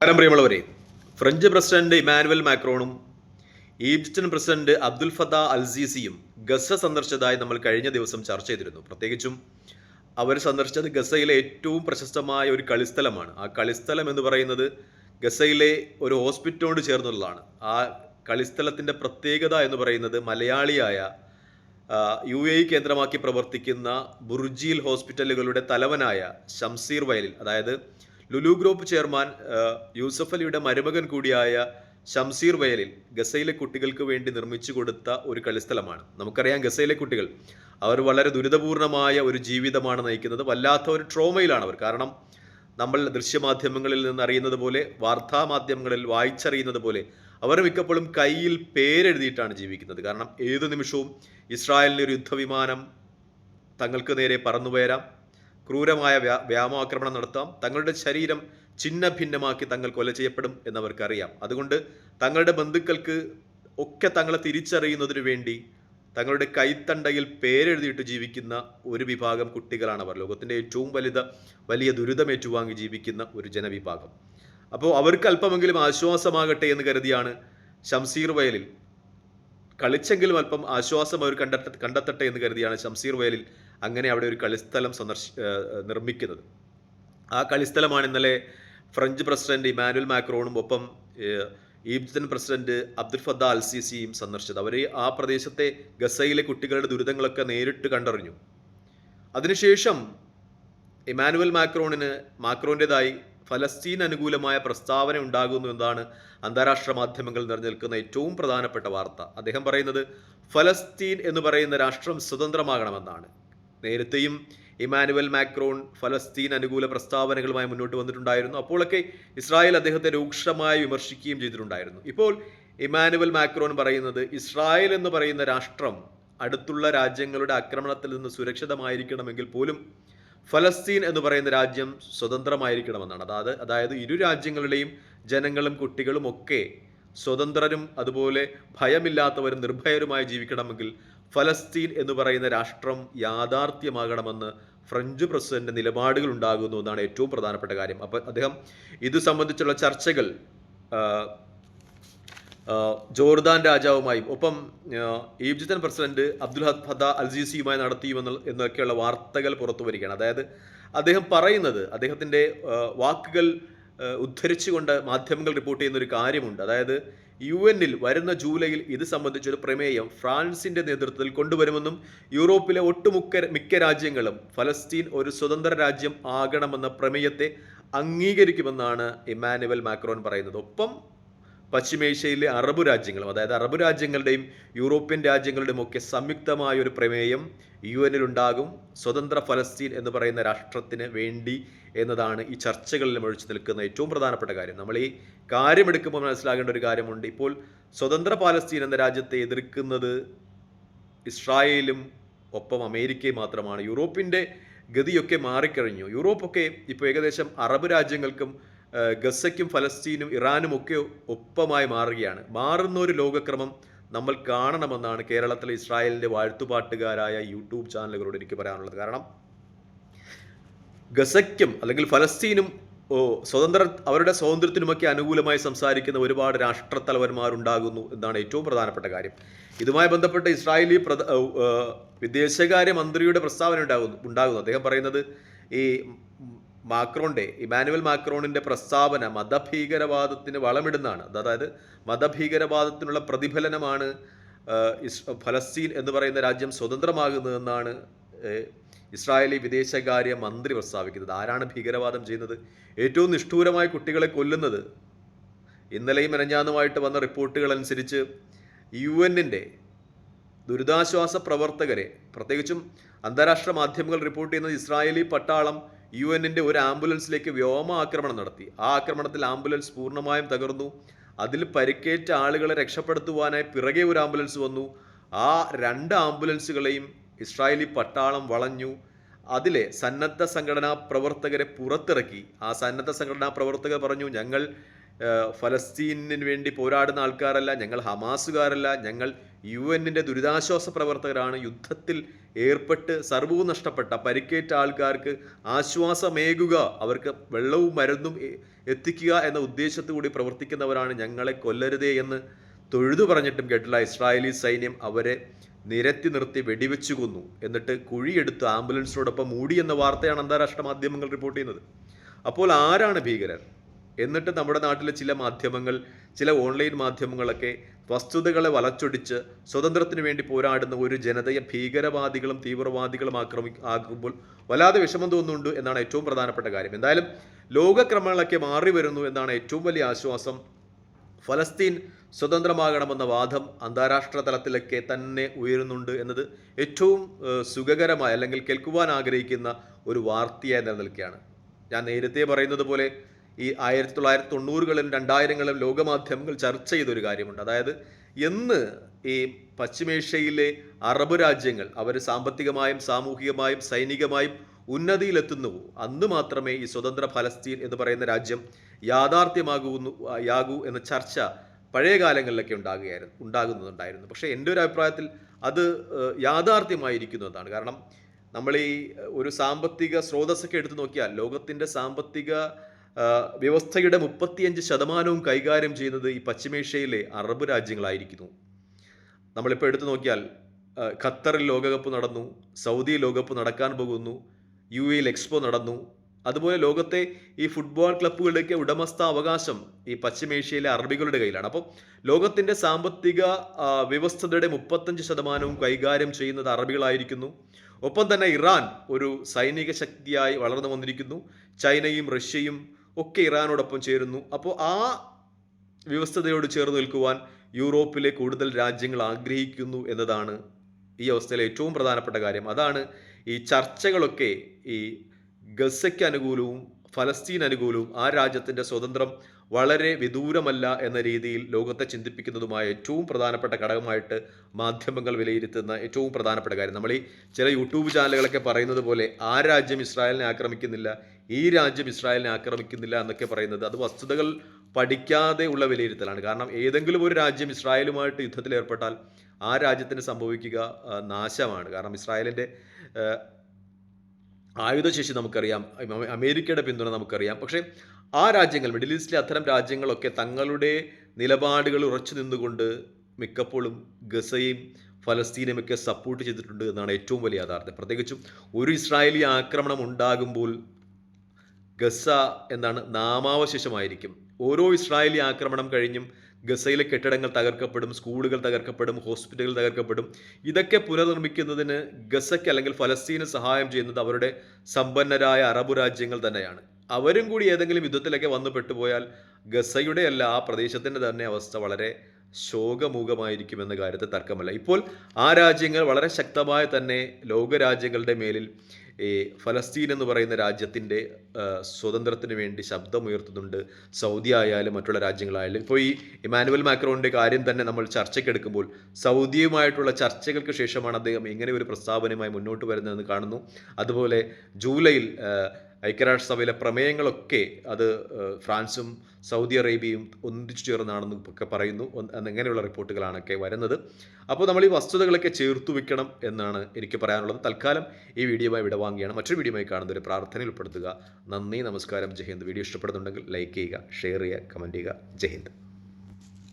നമസ്കാരം പ്രിയമുള്ളവരെ. French president Emmanuel മാക്രോണും ഈജിപ്ഷ്യൻ പ്രസിഡന്റ് അബ്ദുൽ ഫത്ത അൽസീസിയും ഗസ സന്ദർശിച്ചതായി നമ്മൾ കഴിഞ്ഞ ദിവസം ചർച്ച ചെയ്തിരുന്നു. പ്രത്യേകിച്ചും അവർ സന്ദർശിച്ചത് ഗസയിലെ ഏറ്റവും പ്രശസ്തമായ ഒരു കളിസ്ഥലമാണ്. ആ കളിസ്ഥലം എന്ന് പറയുന്നത് ഗസയിലെ ഒരു ഹോസ്പിറ്റലോട് ചേർന്നുള്ളതാണ്. ആ കളിസ്ഥലത്തിന്റെ പ്രത്യേകത എന്ന് പറയുന്നത് മലയാളിയായ യു എ കേന്ദ്രമാക്കി പ്രവർത്തിക്കുന്ന ബുർജീൽ ഹോസ്പിറ്റലുകളുടെ തലവനായ ഷംസീർ വയലിൽ അതായത് ലുലു ഗ്രൂപ്പ് ചെയർമാൻ യൂസഫ് അലിയുടെ മരുമകൻ കൂടിയായ ഷംസീർ വയലിൽ ഗസയിലെ കുട്ടികൾക്ക് വേണ്ടി നിർമ്മിച്ചു കൊടുത്ത ഒരു കളിസ്ഥലമാണ്. നമുക്കറിയാം ഗസയിലെ കുട്ടികൾ അവർ വളരെ ദുരിതപൂർണമായ ഒരു ജീവിതമാണ് നയിക്കുന്നത്. വല്ലാത്ത ഒരു ട്രോമയിലാണ് അവർ. കാരണം നമ്മൾ ദൃശ്യമാധ്യമങ്ങളിൽ നിന്ന് അറിയുന്നത് പോലെ വാർത്താ മാധ്യമങ്ങളിൽ വായിച്ചറിയുന്നത് പോലെ അവർ മിക്കപ്പോഴും കയ്യിൽ പേരെഴുതിയിട്ടാണ് ജീവിക്കുന്നത്. കാരണം ഏതു നിമിഷവും ഇസ്രായേലിന്റെ ഒരു യുദ്ധവിമാനം തങ്ങൾക്ക് നേരെ പറന്നുപയരാം. ക്രൂരമായ വ്യാ വ്യാമാക്രമണം നടത്താം. തങ്ങളുടെ ശരീരം ഛിന്ന ഭിന്നമാക്കി തങ്ങൾ കൊല ചെയ്യപ്പെടും എന്നവർക്കറിയാം. അതുകൊണ്ട് തങ്ങളുടെ ബന്ധുക്കൾക്ക് ഒക്കെ തങ്ങളെ തിരിച്ചറിയുന്നതിനു വേണ്ടി തങ്ങളുടെ കൈത്തണ്ടയിൽ പേരെഴുതിയിട്ട് ജീവിക്കുന്ന ഒരു വിഭാഗം കുട്ടികളാണ് അവർ. ലോകത്തിന്റെ ഏറ്റവും വലുത വലിയ ദുരിതം ഏറ്റുവാങ്ങി ജീവിക്കുന്ന ഒരു ജനവിഭാഗം. അപ്പോൾ അവർക്ക് അല്പമെങ്കിലും ആശ്വാസമാകട്ടെ എന്ന് കരുതിയാണ് ഷംസീർ വയലിൽ കളിച്ചെങ്കിലും അല്പം ആശ്വാസം അവർ കണ്ടെത്ത കണ്ടെത്തട്ടെ എന്ന് കരുതിയാണ് ഷംസീർ വയലിൽ അങ്ങനെ അവിടെ ഒരു കളിസ്ഥലം സന്ദർശി നിർമ്മിക്കുന്നത്. ആ കളിസ്ഥലമാണ് ഇന്നലെ ഫ്രഞ്ച് പ്രസിഡന്റ് ഇമാനുവൽ മാക്രോണും ഒപ്പം ഏഹ്, Egyptian president Abdul Fattah al സിസിയും സന്ദർശിച്ചത്. അവർ ആ പ്രദേശത്തെ ഗസയിലെ കുട്ടികളുടെ ദുരിതങ്ങളൊക്കെ നേരിട്ട് കണ്ടറിഞ്ഞു. അതിനുശേഷം ഇമാനുവൽ മാക്രോണിന് മാക്രോന്റെതായി ഫലസ്തീൻ അനുകൂലമായ പ്രസ്താവന ഉണ്ടാകുന്നു എന്നതാണ് അന്താരാഷ്ട്ര മാധ്യമങ്ങൾ നിറഞ്ഞു ഏറ്റവും പ്രധാനപ്പെട്ട വാർത്ത. അദ്ദേഹം പറയുന്നത് ഫലസ്തീൻ എന്ന് പറയുന്ന രാഷ്ട്രം സ്വതന്ത്രമാകണമെന്നാണ്. നേരത്തെയും ഇമാനുവൽ മാക്രോൺ ഫലസ്തീൻ അനുകൂല പ്രസ്താവനകളുമായി മുന്നോട്ട് വന്നിട്ടുണ്ടായിരുന്നു. അപ്പോഴൊക്കെ ഇസ്രായേൽ അദ്ദേഹത്തെ രൂക്ഷമായി വിമർശിക്കുകയും ചെയ്തിട്ടുണ്ടായിരുന്നു. ഇപ്പോൾ ഇമാനുവൽ മാക്രോൺ പറയുന്നത് ഇസ്രായേൽ എന്ന് പറയുന്ന രാഷ്ട്രം അടുത്തുള്ള രാജ്യങ്ങളുടെ ആക്രമണത്തിൽ നിന്ന് സുരക്ഷിതമായിരിക്കണമെങ്കിൽ പോലും ഫലസ്തീൻ എന്ന് പറയുന്ന രാജ്യം സ്വതന്ത്രമായിരിക്കണമെന്നാണ്. അതായത് അതായത് ഇരു രാജ്യങ്ങളുടെയും ജനങ്ങളും കുട്ടികളും ഒക്കെ സ്വതന്ത്രരും അതുപോലെ ഭയമില്ലാത്തവരും നിർഭയരുമായി ജീവിക്കണമെങ്കിൽ ഫലസ്തീൻ എന്ന് പറയുന്ന രാഷ്ട്രം യാഥാർത്ഥ്യമാകണമെന്ന് ഫ്രഞ്ച് പ്രസിഡന്റ് നിലപാടുകൾ ഉണ്ടാകുന്നു എന്നാണ് ഏറ്റവും പ്രധാനപ്പെട്ട കാര്യം. അപ്പം അദ്ദേഹം ഇത് സംബന്ധിച്ചുള്ള ചർച്ചകൾ ജോർദാൻ രാജാവുമായും ഒപ്പം ആ, പ്രസിഡന്റ് അബ്ദുൽ ഫദ അൽജീസിയുമായി നടത്തിയുമെന്ന് എന്നൊക്കെയുള്ള വാർത്തകൾ പുറത്തു വരികയാണ്. അതായത് അദ്ദേഹം പറയുന്നത് അദ്ദേഹത്തിന്റെ വാക്കുകൾ ഉദ്ധരിച്ചുകൊണ്ട് മാധ്യമങ്ങൾ റിപ്പോർട്ട് ചെയ്യുന്ന ഒരു കാര്യമുണ്ട്. അതായത് യു എന്നിൽ വരുന്ന ജൂലൈയിൽ ഇത് സംബന്ധിച്ചൊരു പ്രമേയം ഫ്രാൻസിന്റെ നേതൃത്വത്തിൽ കൊണ്ടുവരുമെന്നും യൂറോപ്പിലെ ഒട്ടുമുക്ക മിക്ക രാജ്യങ്ങളും ഫലസ്തീൻ ഒരു സ്വതന്ത്ര രാജ്യം ആകണമെന്ന പ്രമേയത്തെ അംഗീകരിക്കുമെന്നാണ് ഇമാനുവൽ മാക്രോൺ പറയുന്നത്. ഒപ്പം പശ്ചിമേഷ്യയിലെ അറബ് രാജ്യങ്ങളും അതായത് അറബ് രാജ്യങ്ങളുടെയും യൂറോപ്യൻ രാജ്യങ്ങളുടെയും ഒക്കെ സംയുക്തമായ ഒരു പ്രമേയം യു എന്നിലുണ്ടാകും സ്വതന്ത്ര ഫലസ്തീൻ എന്ന് പറയുന്ന രാഷ്ട്രത്തിന് വേണ്ടി എന്നതാണ് ഈ ചർച്ചകളിൽ ഒഴിച്ചു നിൽക്കുന്ന ഏറ്റവും പ്രധാനപ്പെട്ട കാര്യം. നമ്മൾ ഈ കാര്യമെടുക്കുമ്പോൾ മനസ്സിലാകേണ്ട ഒരു കാര്യമുണ്ട്. ഇപ്പോൾ സ്വതന്ത്ര പാലസ്തീൻ എന്ന രാജ്യത്തെ എതിർക്കുന്നത് ഇസ്രായേലും ഒപ്പം അമേരിക്കയും മാത്രമാണ്. യൂറോപ്പിന്റെ ഗതിയൊക്കെ മാറിക്കഴിഞ്ഞു. യൂറോപ്പൊക്കെ ഇപ്പോൾ ഏകദേശം അറബ് രാജ്യങ്ങൾക്കും ഗസയ്ക്കും ഫലസ്തീനും ഇറാനും ഒക്കെ ഒപ്പമായി മാറുകയാണ്. മാറുന്ന ഒരു ലോകക്രമം നമ്മൾ കാണണമെന്നാണ് കേരളത്തിലെ ഇസ്രായേലിന്റെ വാഴ്ത്തുപാട്ടുകാരായ യൂട്യൂബ് ചാനലുകളോട് എനിക്ക് പറയാനുള്ളത്. കാരണം ഗസയ്ക്കും അല്ലെങ്കിൽ ഫലസ്തീനും സ്വതന്ത്ര അവരുടെ സ്വാതന്ത്ര്യത്തിനുമൊക്കെ അനുകൂലമായി സംസാരിക്കുന്ന ഒരുപാട് രാഷ്ട്രത്തലവന്മാരുണ്ടാകുന്നു എന്നാണ് ഏറ്റവും പ്രധാനപ്പെട്ട കാര്യം. ഇതുമായി ബന്ധപ്പെട്ട് ഇസ്രായേലി പ്രധ വിദേശകാര്യ മന്ത്രിയുടെ പ്രസ്താവന ഉണ്ടാകുന്നു ഉണ്ടാകുന്നു. അദ്ദേഹം പറയുന്നത് ഈ മാക്രോണിന്റെ ഇമാനുവൽ മാക്രോണിന്റെ പ്രസ്താവന മതഭീകരവാദത്തിന് വളമിടുന്നതാണ്. അതായത് മതഭീകരവാദത്തിനുള്ള പ്രതിഫലനമാണ് ഫലസ്തീൻ എന്ന് പറയുന്ന രാജ്യം സ്വതന്ത്രമാകുന്നതെന്നാണ് ഇസ്രായേലി വിദേശകാര്യ മന്ത്രി പ്രസ്താവിക്കുന്നത്. ആരാണ് ഭീകരവാദം ചെയ്യുന്നത്? ഏറ്റവും നിഷ്ഠൂരമായ കുട്ടികളെ കൊല്ലുന്നത്. ഇന്നലെയും മെനഞ്ഞാന്നുമായിട്ട് വന്ന റിപ്പോർട്ടുകൾ അനുസരിച്ച് യു എന്നിന്റെ ദുരിതാശ്വാസ പ്രവർത്തകരെ പ്രത്യേകിച്ചും അന്താരാഷ്ട്ര മാധ്യമങ്ങൾ റിപ്പോർട്ട് ചെയ്യുന്നത് ഇസ്രായേലി പട്ടാളം യു എന്നിന്റെ ഒരു ആംബുലൻസിലേക്ക് വ്യോമ ആക്രമണം നടത്തി. ആ ആക്രമണത്തിൽ ആംബുലൻസ് പൂർണമായും തകർന്നു. അതിൽ പരിക്കേറ്റ ആളുകളെ രക്ഷപ്പെടുത്തുവാനായി പിറകെ ഒരു ആംബുലൻസ് വന്നു. ആ രണ്ട് ആംബുലൻസുകളെയും ഇസ്രായേലി പട്ടാളം വളഞ്ഞു. അതിലെ സന്നദ്ധ സംഘടനാ പ്രവർത്തകരെ പുറത്തിറക്കി. ആ സന്നദ്ധ സംഘടനാ പ്രവർത്തകർ പറഞ്ഞു ഞങ്ങൾ ഫലസ്തീനിന് വേണ്ടി പോരാടുന്ന ആൾക്കാരല്ല ഞങ്ങൾ ഹമാസുകാരല്ല ഞങ്ങൾ യു എന്നിന്റെ ദുരിതാശ്വാസ പ്രവർത്തകരാണ്. യുദ്ധത്തിൽ ഏർപ്പെട്ട് സർവവും നഷ്ടപ്പെട്ട പരിക്കേറ്റ ആൾക്കാർക്ക് ആശ്വാസമേകുക അവർക്ക് വെള്ളവും മരുന്നും എത്തിക്കുക എന്ന ഉദ്ദേശത്തോടുകൂടി പ്രവർത്തിക്കുന്നവരാണ് ഞങ്ങളെ കൊല്ലരുതേ എന്ന് തൊഴുതു പറഞ്ഞിട്ടും കേട്ടില്ല ഇസ്രായേലി സൈന്യം അവരെ നിരത്തി നിർത്തി വെടിവെച്ചു കൊന്നു എന്നിട്ട് കുഴിയെടുത്ത് ആംബുലൻസിനോടൊപ്പം മൂടി എന്ന വാർത്തയാണ് അന്താരാഷ്ട്ര മാധ്യമങ്ങൾ റിപ്പോർട്ട് ചെയ്യുന്നത്. അപ്പോൾ ആരാണ് ഭീകരർ? എന്നിട്ട് നമ്മുടെ നാട്ടിലെ ചില മാധ്യമങ്ങൾ ചില ഓൺലൈൻ മാധ്യമങ്ങളൊക്കെ വസ്തുതകളെ വളച്ചൊടിച്ച് സ്വതന്ത്രത്തിന് വേണ്ടി പോരാടുന്ന ഒരു ജനതയെ ഭീകരവാദികളും തീവ്രവാദികളും ആക്രമി ആക്കുമ്പോൾ വല്ലാതെ വിഷമം തോന്നുന്നുണ്ട് എന്നാണ് ഏറ്റവും പ്രധാനപ്പെട്ട കാര്യം. എന്തായാലും ലോകക്രമങ്ങളൊക്കെ മാറി വരുന്നു എന്നാണ് ഏറ്റവും വലിയ ആശ്വാസം. ഫലസ്തീൻ സ്വതന്ത്രമാകണമെന്ന വാദം അന്താരാഷ്ട്ര തലത്തിലൊക്കെ തന്നെ ഉയരുന്നുണ്ട് എന്നത് ഏറ്റവും സുഖകരമായ അല്ലെങ്കിൽ കേൾക്കുവാൻ ആഗ്രഹിക്കുന്ന ഒരു വാർത്തയായി നിലനിൽക്കുകയാണ്. ഞാൻ നേരത്തെ പറയുന്നത് പോലെ ഈ ആയിരത്തി തൊള്ളായിരത്തി തൊണ്ണൂറുകളിലും രണ്ടായിരങ്ങളിലും ലോകമാധ്യമങ്ങൾ ചർച്ച ചെയ്തൊരു കാര്യമുണ്ട്. അതായത് എന്ന് ഈ പശ്ചിമേഷ്യയിലെ അറബ് രാജ്യങ്ങൾ അവർ സാമ്പത്തികമായും സാമൂഹികമായും സൈനികമായും ഉന്നതിയിലെത്തുന്നുവോ അന്ന് മാത്രമേ ഈ സ്വതന്ത്ര ഫലസ്തീൻ എന്ന് പറയുന്ന രാജ്യം യാഥാർത്ഥ്യമാകുന്നു യാകൂ എന്ന ചർച്ച പഴയ കാലങ്ങളിലൊക്കെ ഉണ്ടാകുകയായിരുന്നു ഉണ്ടാകുന്നതുണ്ടായിരുന്നു പക്ഷേ എന്റെ ഒരു അഭിപ്രായത്തിൽ അത് യാഥാർത്ഥ്യമായിരിക്കുന്നു യാഥാർത്ഥ്യമായിരിക്കുന്നതാണ്. കാരണം നമ്മൾ ഈ ഒരു സാമ്പത്തിക സ്രോതസ്സൊക്കെ എടുത്തു നോക്കിയാൽ ലോകത്തിന്റെ സാമ്പത്തിക വ്യവസ്ഥയുടെ മുപ്പത്തിയഞ്ച് ശതമാനവും കൈകാര്യം ചെയ്യുന്നത് ഈ പശ്ചിമേഷ്യയിലെ അറബ് രാജ്യങ്ങളായിരിക്കുന്നു. നമ്മളിപ്പോൾ എടുത്തു നോക്കിയാൽ ഖത്തറിൽ ലോകകപ്പ് നടന്നു സൗദി ലോകകപ്പ് നടക്കാൻ പോകുന്നു യു എയിൽ എക്സ്പോ നടന്നു. അതുപോലെ ലോകത്തെ ഈ ഫുട്ബോൾ ക്ലബ്ബുകളുടെയൊക്കെ ഉടമസ്ഥ അവകാശം ഈ പശ്ചിമേഷ്യയിലെ അറബികളുടെ കയ്യിലാണ്. അപ്പോൾ ലോകത്തിന്റെ സാമ്പത്തിക വ്യവസ്ഥതയുടെ മുപ്പത്തഞ്ച് ശതമാനവും കൈകാര്യം ചെയ്യുന്നത് അറബികളായിരിക്കുന്നു. ഒപ്പം തന്നെ ഇറാൻ ഒരു സൈനിക ശക്തിയായി വളർന്നു വന്നിരിക്കുന്നു. ചൈനയും റഷ്യയും ഒക്കെ ഇറാനോടൊപ്പം ചേരുന്നു. അപ്പോൾ ആ വ്യവസ്ഥതയോട് ചേർന്ന് നിൽക്കുവാൻ യൂറോപ്പിലെ കൂടുതൽ രാജ്യങ്ങൾ ആഗ്രഹിക്കുന്നു എന്നതാണ് ഈ അവസ്ഥയിലെ ഏറ്റവും പ്രധാനപ്പെട്ട കാര്യം. അതാണ് ഈ ചർച്ചകളൊക്കെ ഈ ഗസയ്ക്ക് അനുകൂലവും ഫലസ്തീൻ അനുകൂലവും ആ രാജ്യത്തിന്റെ സ്വതന്ത്രം വളരെ വിദൂരമല്ല എന്ന രീതിയിൽ ലോകത്തെ ചിന്തിപ്പിക്കുന്നതുമായ ഏറ്റവും പ്രധാനപ്പെട്ട ഘടകമായിട്ട് മാധ്യമങ്ങൾ വിലയിരുത്തുന്ന ഏറ്റവും പ്രധാനപ്പെട്ട കാര്യം. നമ്മൾ ഈ ചില യൂട്യൂബ് ചാനലുകളൊക്കെ പറയുന്നത് പോലെ ആ രാജ്യം ഇസ്രായേലിനെ ആക്രമിക്കുന്നില്ല ഈ രാജ്യം ഇസ്രായേലിനെ ആക്രമിക്കുന്നില്ല എന്നൊക്കെ പറയുന്നത് അത് വസ്തുതകൾ പഠിക്കാതെ ഉള്ള വിലയിരുത്തലാണ്. കാരണം ഏതെങ്കിലും ഒരു രാജ്യം ഇസ്രായേലുമായിട്ട് യുദ്ധത്തിൽ ഏർപ്പെട്ടാൽ ആ രാജ്യത്തിന് സംഭവിക്കുക നാശമാണ്. കാരണം ഇസ്രായേലിന്റെ ആയുധശേഷി നമുക്കറിയാം അമേരിക്കയുടെ പിന്തുണ നമുക്കറിയാം. പക്ഷേ ആ രാജ്യങ്ങൾ മിഡിൽ ഈസ്റ്റിലെ അത്തരം രാജ്യങ്ങളൊക്കെ തങ്ങളുടെ നിലപാടുകൾ ഉറച്ചു നിന്നുകൊണ്ട് മിക്കപ്പോഴും ഗസയും ഫലസ്തീനും ഒക്കെ സപ്പോർട്ട് ചെയ്തിട്ടുണ്ട് എന്നാണ് ഏറ്റവും വലിയ യാഥാർത്ഥ്യം. പ്രത്യേകിച്ചും ഒരു ഇസ്രായേലി ആക്രമണം ഉണ്ടാകുമ്പോൾ ഗസ എന്നാണ് നാമാവശേഷമായിരിക്കും. ഓരോ ഇസ്രായേലി ആക്രമണം കഴിഞ്ഞും ഗസയിലെ കെട്ടിടങ്ങൾ തകർക്കപ്പെടും സ്കൂളുകൾ തകർക്കപ്പെടും ഹോസ്പിറ്റലുകൾ തകർക്കപ്പെടും. ഇതൊക്കെ പുനർനിർമ്മിക്കുന്നതിന് ഗസയ്ക്ക് അല്ലെങ്കിൽ ഫലസ്തീന് സഹായം ചെയ്യുന്നത് അവരുടെ സമ്പന്നരായ അറബ് രാജ്യങ്ങൾ തന്നെയാണ്. അവരും കൂടി ഏതെങ്കിലും യുദ്ധത്തിലൊക്കെ വന്നു പെട്ടുപോയാൽ ഗസയുടെ അല്ല ആ പ്രദേശത്തിന്റെ തന്നെ അവസ്ഥ വളരെ ശോകമൂകമായിരിക്കും എന്ന കാര്യത്തിൽ തർക്കമല്ല. ഇപ്പോൾ ആ രാജ്യങ്ങൾ വളരെ ശക്തമായ തന്നെ ലോകരാജ്യങ്ങളുടെ മേലിൽ ഈ ഫലസ്തീൻ എന്ന് പറയുന്ന രാജ്യത്തിന്റെ സ്വതന്ത്രത്തിന് വേണ്ടി ശബ്ദമുയർത്തുന്നുണ്ട്. സൗദി ആയാലും മറ്റുള്ള രാജ്യങ്ങളായാലും. ഇപ്പോൾ ഈ ഇമാനുവൽ മാക്രോണിന്റെ കാര്യം തന്നെ നമ്മൾ ചർച്ചയ്ക്കെടുക്കുമ്പോൾ സൗദിയുമായിട്ടുള്ള ചർച്ചകൾക്ക് ശേഷമാണ് അദ്ദേഹം ഇങ്ങനെ ഒരു പ്രസ്താവനയുമായി മുന്നോട്ട് വരുന്നതെന്ന് കാണുന്നു. അതുപോലെ ജൂലൈയിൽ ഐക്യരാഷ്ട്രസഭയിലെ പ്രമേയങ്ങളൊക്കെ അത് ഫ്രാൻസും സൗദി അറേബ്യയും ഒന്നിച്ചു ചേർന്നാണെന്ന് ഒക്കെ പറയുന്നു. എന്നിങ്ങനെയുള്ള റിപ്പോർട്ടുകളാണൊക്കെ വരുന്നത്. അപ്പോൾ നമ്മൾ ഈ വസ്തുതകളൊക്കെ ചേർത്തു വെക്കണം എന്നാണ് എനിക്ക് പറയാനുള്ളത്. തൽക്കാലം ഈ വീഡിയോയുമായി വിടവാങ്ങുകയാണ് മറ്റൊരു വീഡിയോയുമായി കാണുന്ന ഒരു പ്രാർത്ഥനയിൽ ഉൾപ്പെടുത്തുക. നന്ദി നമസ്കാരം. ജയ്ഹിന്ദ് വീഡിയോ ഇഷ്ടപ്പെടുന്നുണ്ടെങ്കിൽ ലൈക്ക് ചെയ്യുക ഷെയർ ചെയ്യുക കമന്റ് ചെയ്യുക. ജയ് ഹിന്ദ്.